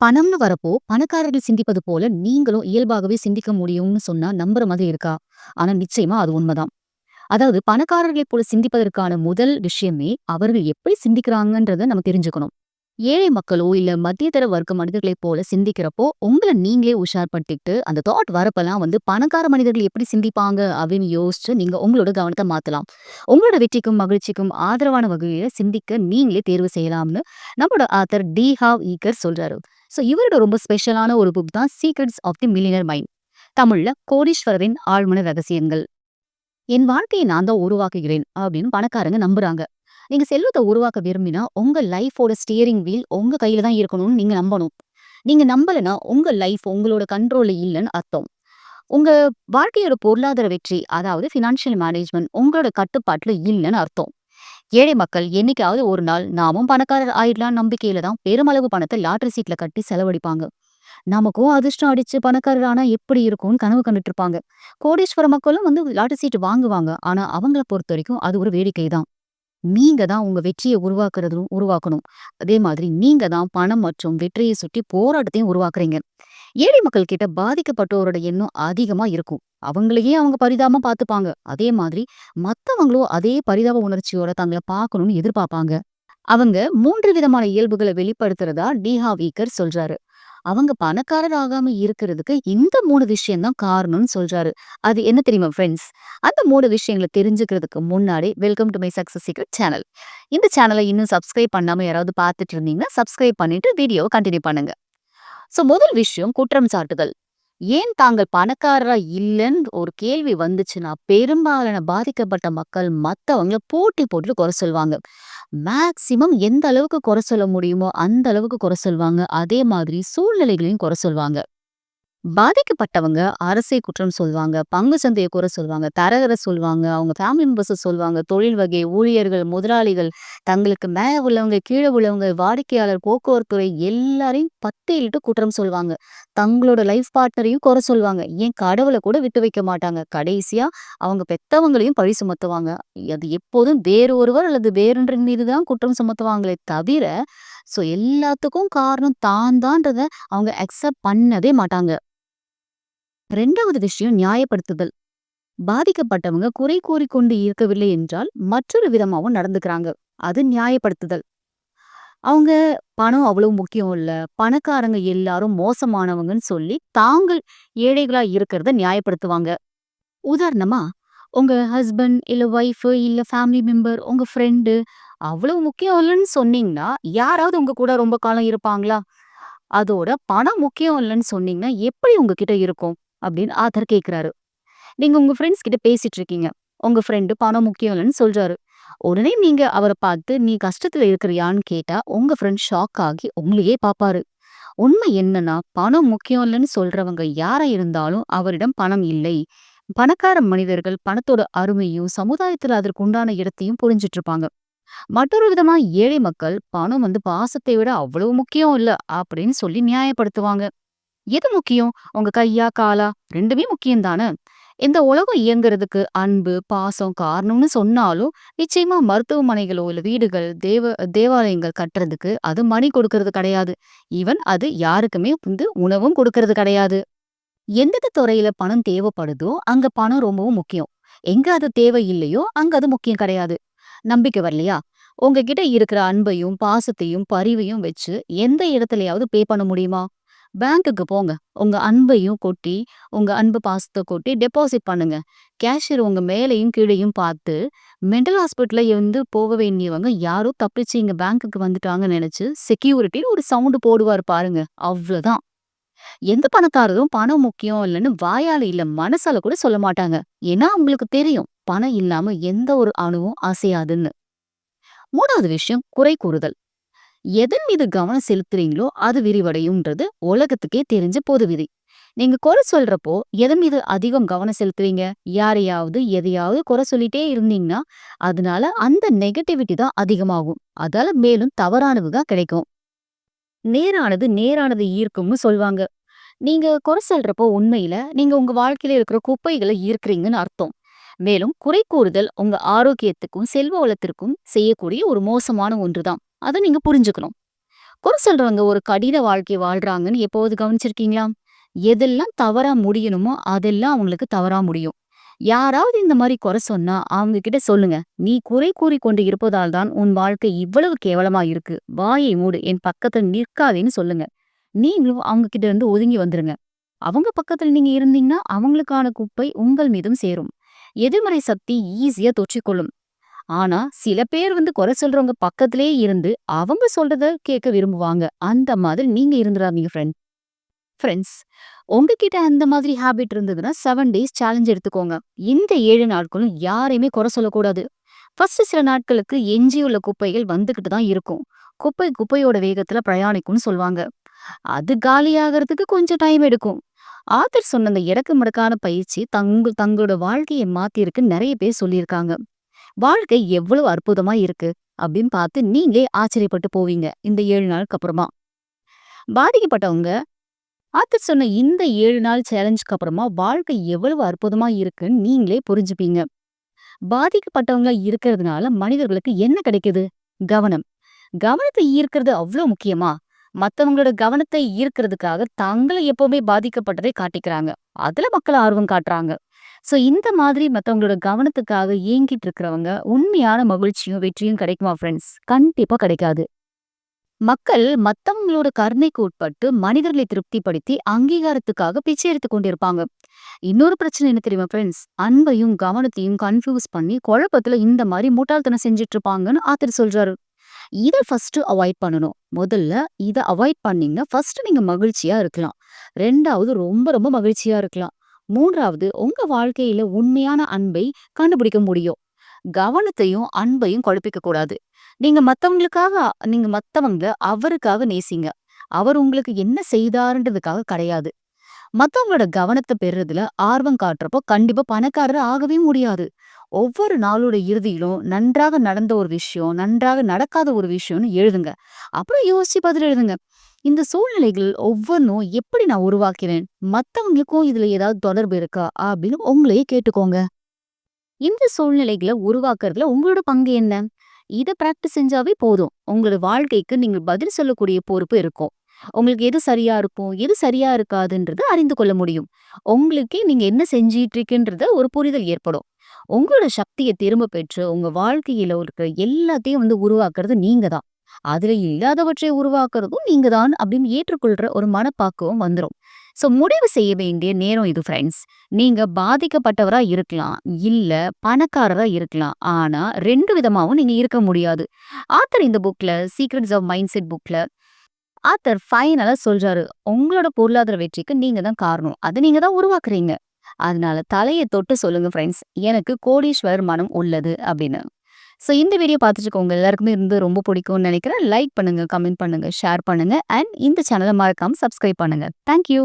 பணம்னு வரப்போ, பணக்காரர்கள் சிந்திப்பது போல நீங்களும் இயல்பாகவே சிந்திக்க முடியும்னு சொன்னா நம்புற மாதிரி இருக்கா? ஆனா நிச்சயமா அது உண்மைதான் அதாவது பணக்காரர்களைப் போல சிந்திப்பதற்கான முதல் விஷயமே, அவர்கள் எப்படி சிந்திக்கிறாங்கன்றத நம்ம தெரிஞ்சுக்கணும். ஏழை மக்களோ, இல்ல மத்திய தர வர்க்க மனிதர்களைப் போல சிந்திக்கிறப்போ, உங்கள நீங்களே உஷார்படுத்திக்கிட்டு, அந்த தாட் வரப்பெல்லாம் வந்து பணக்கார மனிதர்கள் எப்படி சிந்திப்பாங்க அப்படின்னு யோசிச்சு, நீங்க உங்களோட கவனத்தை மாத்தலாம். உங்களோட வெற்றிக்கும், மகிழ்ச்சிக்கும் ஆதரவான வகையில சிந்திக்க நீங்களே தேர்வு செய்யலாம்னு நம்மளோட ஆத்தர் டி. ஹாவ் ஈக்கர் சொல்றாரு. ஸோ இவரோட ரொம்ப ஸ்பெஷலான ஒரு புக் தான் secrets of the millionaire mind. தமிழ்ல கோடீஸ்வரரின் ஆழ்மன ரகசியங்கள். என் வாழ்க்கையை நான் தான் உருவாக்குகிறேன் அப்படின்னு பணக்காரங்க நம்புறாங்க. நீங்க செல்வத்தை உருவாக்க விரும்பினா, உங்க லைஃபோட ஸ்டியரிங் வீல் உங்க கையில தான் இருக்கணும்னு நீங்க நம்பணும். நீங்க நம்பலனா, உங்க லைஃப் உங்களோட கண்ட்ரோல்ல இல்லைன்னு அர்த்தம். உங்க வாழ்க்கையோட பொருளாதார வெற்றி, அதாவது ஃபினான்ஷியல் மேனேஜ்மெண்ட் உங்களோட கட்டுப்பாட்டுல இல்லைன்னு அர்த்தம். ஏழை மக்கள் என்னைக்காவது ஒரு நாள் நாமும் பணக்காரர் ஆயிடலாம்னு நம்பிக்கையில தான் பெருமளவு பணத்தை லாட்ரி சீட்ல கட்டி செலவழிப்பாங்க. நமக்கும் அதிர்ஷ்டம் அடிச்சு பணக்காரர் ஆனா எப்படி இருக்கும்னு கனவு கண்டுட்டு இருப்பாங்க. கோடீஸ்வர மக்களும் வந்து லாட்டரி சீட் வாங்குவாங்க. ஆனா அவங்கள பொறுத்தவரைக்கும் அது ஒரு வேடிக்கை தான். நீங்க தான் உங்க வெற்றிய உருவாக்குறதும் உருவாக்கணும். அதே மாதிரி நீங்க தான் பணம் மற்றும் வெற்றியை சுற்றி போராட்டத்தையும் உருவாக்குறீங்க. ஏழை மக்கள் கிட்ட பாதிக்கப்பட்டவரோட எண்ணம் அதிகமா இருக்கும். அவங்களையே அவங்க பரிதாபமா பார்த்துப்பாங்க. அதே மாதிரி மத்தவங்களும் அதே பரிதாப உணர்ச்சியோட தங்கள பார்க்கணும்னு எதிர்பார்ப்பாங்க. அவங்க மூன்று விதமான இயல்புகள வெளிப்படுத்துறதா டிஹா வீக்கர் சொல்றாரு. அவங்க பணக்காரர் ஆகாம இருக்கிறதுக்கு இந்த மூணு விஷயம் தான் காரணம்னு சொல்றாரு. அது என்ன தெரியுமா ஃப்ரெண்ட்ஸ் அந்த மூணு விஷயங்கள தெரிஞ்சுக்கிறதுக்கு முன்னாடி welcome to my success secret channel. இந்த சேனல இன்னும் சப்ஸ்கிரைப் பண்ணாம யாராவது பார்த்துட்டு இருந்தீங்கன்னா, சப்ஸ்கிரைப் பண்ணிட்டு வீடியோவ கண்டினியூ பண்ணுங்க. ஸோ முதல் விஷயம் குற்றம் சாட்டுதல். ஏன் தாங்கள் பணக்காரரா இல்லைன்னு ஒரு கேள்வி வந்துச்சுன்னா, பெரும்பாலான பாதிக்கப்பட்ட மக்கள் மத்தவங்கள போட்டி போட்டு குறை சொல்வாங்க. மேக்சிமம் எந்த அளவுக்கு குறை சொல்ல முடியுமோ, அந்த அளவுக்கு குறை சொல்வாங்க. அதே மாதிரி சூழ்நிலைகளையும் குறை சொல்வாங்க. பாதிக்கப்பட்டவங்க அரசை குற்றம் சொல்வாங்க, பங்கு சந்தையை குறை சொல்வாங்க, தரகர சொல்வாங்க, அவங்க ஃபேமிலி மெம்பர்ஸை சொல்வாங்க, தொழில் வகை, ஊழியர்கள், முதலாளிகள், தங்களுக்கு மேலே உள்ளவங்க, கீழே உள்ளவங்க, வாடிக்கையாளர், போக்குவரத்துறை எல்லாரையும் பட்டியலிட்டு குற்றம் சொல்வாங்க. தங்களோட லைஃப் பார்ட்னரையும் குறை சொல்வாங்க. ஏன் கடவுளை கூட விட்டு வைக்க மாட்டாங்க. கடைசியா அவங்க பெத்தவங்களையும் பழி சுமத்துவாங்க. அது எப்போதும் வேறு ஒருவர் அல்லது வேறொன்றின் மீது தான் குற்றம் சுமத்துவாங்களே தவிர, ஸோ எல்லாத்துக்கும் காரணம் தான் தான்றதை அவங்க அக்செப்ட் பண்ணவே மாட்டாங்க. ரெண்டாவது விஷயம் நியாயப்படுத்துதல். பாதிக்கப்பட்டவங்க குறை கூறிக்கொண்டு இருக்கவில்லை என்றால், மற்றொரு விதமாவும் நடந்துக்கிறாங்க. அது நியாயப்படுத்துதல். அவங்க பணம் அவ்வளவு முக்கியம் இல்ல. பணக்காரங்க எல்லாரும் மோசமானவங்கன்னு சொல்லி, தாங்கள் ஏழைகளா இருக்கிறத நியாயப்படுத்துவாங்க. உதாரணமா, உங்க ஹஸ்பண்ட், இல்ல ஒய்ஃப், இல்ல ஃபேமிலி மெம்பர், உங்க ஃப்ரெண்டு அவ்வளவு முக்கியம் இல்லைன்னு சொன்னீங்கன்னா, யாராவது உங்க கூட ரொம்ப காலம் இருப்பாங்களா? அதோட பணம் முக்கியம் இல்லன்னு சொன்னீங்கன்னா, எப்படி உங்ககிட்ட இருக்கும்? அப்படின்னு ஆத்தர் கேட்குறாரு நீங்க உங்க ஃப்ரெண்ட்ஸ் கிட்ட பேசிட்டு இருக்கீங்க. உங்க ஃப்ரெண்டு பணம் முக்கியம் இல்லன்னு சொல்றாரு. உடனே நீங்க அவர பார்த்து, "நீ கஷ்டத்துல இருக்கிறியான்னு?" கேட்டா, உங்க ஃப்ரெண்ட் ஷாக் ஆகி உங்களையே பார்ப்பாரு. உண்மை என்னன்னா, பணம் முக்கியம் இல்லன்னு சொல்றவங்க யாரா இருந்தாலும் அவரிடம் பணம் இல்லை. பணக்கார மனிதர்கள் பணத்தோட அருமையும், சமுதாயத்துல அதற்கு உண்டான இடத்தையும் புரிஞ்சுட்டு இருப்பாங்க. மற்றொரு விதமா ஏழை மக்கள், பணம் வந்து பாசத்தை விட அவ்வளவு முக்கியம் இல்ல அப்படின்னு சொல்லி நியாயப்படுத்துவாங்க. எது முக்கியம்? உங்க கையா, காலா? ரெண்டுமே முக்கியம் தான? இந்த உலகம் இயங்குறதுக்கு அன்பு, பாசம் காரணம்னு சொன்னாலும், நிச்சயமா மருத்துவமனைகளோ, இல்ல வீடுகள், தேவ தேவாலயங்கள் கட்டுறதுக்கு அது மணி கொடுக்கறது கிடையாது. ஈவன் அது யாருக்குமே வந்து உணவும் கொடுக்கறது கிடையாது. எந்தெந்த துறையில பணம் தேவைப்படுதோ, அங்க பணம் ரொம்பவும் முக்கியம். எங்க அது தேவை இல்லையோ, அங்க அது முக்கியம் கிடையாது. நம்பிக்கை வரலையா? உங்ககிட்ட இருக்கிற அன்பையும், பாசத்தையும், பரிவையும் வச்சு எந்த இடத்துலயாவது பே பண்ண முடியுமா? பேங்க்குக்கு போங்க. உங்க அன்பையும் கொட்டி, உங்க அன்பு பாசத்தை கொட்டி டெபாசிட் பண்ணுங்க. கேஷியர் உங்க மேலயும் கீழயும் பார்த்து, மெண்டல் ஹாஸ்பிட்டலில் இருந்து போக வேண்டியவங்க யாரோ தப்பிச்சு இங்க பேங்க்குக்கு வந்துட்டாங்கன்னு நினைச்சு, செக்யூரிட்டின்னு ஒரு சவுண்ட் போடுவாரு பாருங்க. அவ்வளோதான் எந்த பணக்காரரும் பணம் முக்கியம் இல்லைன்னு வாயால இல்ல, மனசால கூட சொல்ல மாட்டாங்க. ஏன்னா அவங்களுக்கு தெரியும், பணம் இல்லாம எந்த ஒரு அணுவும் அசையாதுன்னு. மூணாவது விஷயம் குறை கூறுதல். எதன் மீது கவனம் செலுத்துறீங்களோ, அது விரிவடையும்ன்றது உலகத்துக்கே தெரிஞ்ச பொது விதி. நீங்க குறை சொல்றப்போ, எதன் மீது அதிகம் கவனம் செலுத்துவீங்க? யாரையாவது, எதையாவது குறை சொல்லிட்டே இருந்தீங்கன்னா, அதனால அந்த நெகட்டிவிட்டி தான் அதிகமாகும். அதால மேலும் தவறானவுகா கிடைக்கும். நேரானது நேரானதை ஈர்க்கும்னு சொல்வாங்க. நீங்க குறை சொல்றப்போ உண்மையில, நீங்க உங்க வாழ்க்கையில இருக்கிற குப்பைகளை ஈர்க்கிறீங்கன்னு அர்த்தம். மேலும் குறை கூறுதல் உங்க ஆரோக்கியத்துக்கும், செல்வ வளத்திற்கும் செய்யக்கூடிய ஒரு மோசமான ஒன்று தான். அத நீங்க புரிஞ்சுக்கணும். குறை சொல்றவங்க ஒரு கடின வாழ்க்கை வாழ்றாங்கன்னு எப்போது கவனிச்சிருக்கீங்களா? எதெல்லாம் தவறா முடியணுமோ, அதெல்லாம் அவங்களுக்கு தவறா முடியும். யாராவது இந்த மாதிரி குறை சொன்னா, அவங்க கிட்ட சொல்லுங்க. "நீ குறை கூறிக் கொண்டு இருப்பதால் தான் உன் வாழ்க்கை இவ்வளவு கேவலமா இருக்கு. வாயை மூடு. என் பக்கத்துல நிற்காதேன்னு சொல்லுங்க." நீங்களும் அவங்க கிட்ட இருந்து ஒதுங்கி வந்துருங்க. அவங்க பக்கத்துல நீங்க இருந்தீங்கன்னா, அவங்களுக்கான குப்பை உங்கள் மீதும் சேரும். எதிர்மறை சக்தி ஈஸியா தொற்றிக்கொள்ளும். ஆனா, சில பேர் வந்து குறை சொல்றவங்க பக்கத்திலே இருந்து, அவங்க சொல்றத கேட்க விரும்புவாங்க. அந்த மாதிரி நீங்க இருந்துடாதீங்க ஃப்ரெண்ட். ஃப்ரெண்ட்ஸ், உங்ககிட்ட அந்த மாதிரி ஹேபிட் இருந்ததுன்னா செவன் டேஸ் சேலஞ்ச் எடுத்துக்கோங்க. இந்த ஏழு நாட்களும் யாரையுமே குறை சொல்லக்கூடாது. ஃபர்ஸ்ட் சில நாட்களுக்கு எஞ்சியுள்ள குப்பைகள் வந்துகிட்டு தான் இருக்கும். குப்பை குப்பையோட வேகத்துல பிரயாணிக்கும்னு சொல்லுவாங்க அது காலியாகறதுக்கு கொஞ்சம் டைம் எடுக்கும். ஆத்தர் சொன்ன அந்த எடக்கு மடக்கான பயிற்சி தங்க தங்களோட வாழ்க்கைய மாத்தியிருக்குன்னு நிறைய பேர் சொல்லியிருக்காங்க. வாழ்க்கை எவ்வளவு அற்புதமா இருக்கு அப்படின்னு பார்த்து நீங்களே ஆச்சரியப்பட்டு போவீங்க. இந்த ஏழு நாளுக்கு அப்புறமா. பாதிக்கப்பட்டவங்க ஆத்தர் சொன்ன இந்த ஏழு நாள் சேலஞ்சுக்கு அப்புறமா வாழ்க்கை எவ்வளவு அற்புதமா இருக்குன்னு நீங்களே புரிஞ்சுப்பீங்க. பாதிக்கப்பட்டவங்க இருக்கிறதுனால மனிதர்களுக்கு என்ன கிடைக்குது? கவனம். கவனத்தை ஈர்க்கிறது அவ்ளோ முக்கியமா? மத்தவங்களோட கவனத்தை ஈர்க்கிறதுக்காக தங்கள எப்பவுமே பாதிக்கப்பட்டதை காட்டிக்கிறாங்க. அதுல மக்கள் ஆர்வம் காட்டுறாங்க. சோ இந்த மாதிரி மத்தவங்களோட கவனத்துக்காக ஏங்கிட்டு இருக்கிறவங்க உண்மையான மகிழ்ச்சியும், வெற்றியும் கிடைக்குமா ஃப்ரெண்ட்ஸ்? கண்டிப்பா கிடைக்காது. மக்கள் மத்தவங்களோட கருணைக்கு உட்பட்டு மனிதர்களை திருப்திப்படுத்தி அங்கீகாரத்துக்காக பிச்சை எடுத்து கொண்டிருப்பாங்க. இன்னொரு பிரச்சனை என்ன தெரியுமா ஃப்ரெண்ட்ஸ்? அன்பையும், கவனத்தையும் கன்ஃப்யூஸ் பண்ணி குழப்பத்துல இந்த மாதிரி முட்டாள்தனம் செஞ்சுட்டு இருப்பாங்கன்னு ஆத்தர் சொல்றாரு. இத ஃபர்ஸ்ட் அவாய்ட் பண்ணணும். முதல்ல இத அவாய்ட் பண்ணீங்கன்னா, ஃபர்ஸ்ட் நீங்க மகிழ்ச்சியா இருக்கலாம். ரெண்டாவது ரொம்ப ரொம்ப மகிழ்ச்சியா இருக்கலாம். மூன்றாவது உங்க வாழ்க்கையில உண்மையான அன்பை கண்டுபிடிக்க முடியும். கவனத்தையும், அன்பையும் குழப்பிக்க கூடாது. நீங்க மத்தவங்களுக்காக நீங்க மத்தவங்க அவருக்காக நேசிங்க. அவர் உங்களுக்கு என்ன செய்தாருன்றதுக்காக கிடையாது. மத்தவங்களோட கவனத்தை பெறுறதுல ஆர்வம் காட்டுறப்போ கண்டிப்பா பணக்காரர் ஆகவே முடியாது. ஒவ்வொரு நாளோட இறுதியிலும் நன்றாக நடந்த ஒரு விஷயம், நன்றாக நடக்காத ஒரு விஷயம்னு எழுதுங்க. அப்புறம் யோசிச்சு பதில் எழுதுங்க. இந்த சூழ்நிலைகள் ஒவ்வொன்றும் எப்படி நான் உருவாக்கினேன்? மத்தவங்களுக்கும் இதுல ஏதாவது தொடர்பு இருக்கா? அப்படின்னு உங்களையே கேட்டுக்கோங்க. இந்த சூழ்நிலைகள உருவாக்குறதுல உங்களோட பங்கு என்ன? இத பிராக்டிஸ் செஞ்சாவே போதும். உங்களோட வாழ்க்கைக்கு நீங்கள் பதில் சொல்லக்கூடிய பொறுப்பு இருக்கும். உங்களுக்கு எது சரியா இருக்கும், எது சரியா இருக்காதுன்றது அறிந்து கொள்ள முடியும். உங்களுக்கே நீங்க என்ன செஞ்சிட்டு இருக்குன்றத ஒரு புரிதல் ஏற்படும். உங்களோட சக்தியை திரும்ப பெற்று உங்க வாழ்க்கையில இருக்கிற எல்லாத்தையும் வந்து உருவாக்குறது நீங்க தான். அதுல இல்லாதவற்றை உருவாக்குறதும் நீங்க தான் அப்படின்னு ஏற்றுக்கொள்ற ஒரு மனப்பாக்குவம் வந்துரும். சோ முடிவு செய்ய வேண்டிய நேரம் இது ஃப்ரெண்ட்ஸ். நீங்க பாதிக்கப்பட்டவரா இருக்கலாம். இல்ல பணக்காரரா இருக்கலாம். ஆனா ரெண்டு விதமாவும் நீங்க இருக்க முடியாது. ஆத்தர் இந்த புக்ல சீக்ரெட்ஸ் ஆஃப் மைண்ட்செட் புக்ல ஆத்தர் ஃபைனலா சொல்றாரு. உங்களோட பொருளாதார வெற்றிக்கு நீங்க தான் காரணம். அத நீங்க தான் உருவாக்குறீங்க. அதனால தலைய தொட்டு சொல்லுங்க ஃப்ரெண்ட்ஸ். எனக்கு கோடீஸ்வரர் மனம் உள்ளது அப்படின்னு. ஸோ இந்த வீடியோ பார்த்துட்டு உங்கள் எல்லாருக்குமே இருந்து ரொம்ப பிடிக்கும்னு நினைக்கிறேன். லைக் பண்ணுங்க, கமெண்ட் பண்ணுங்க, ஷேர் பண்ணுங்க அண்ட் இந்த சேனல மறக்காம சப்ஸ்கிரைப் பண்ணுங்க. Thank you.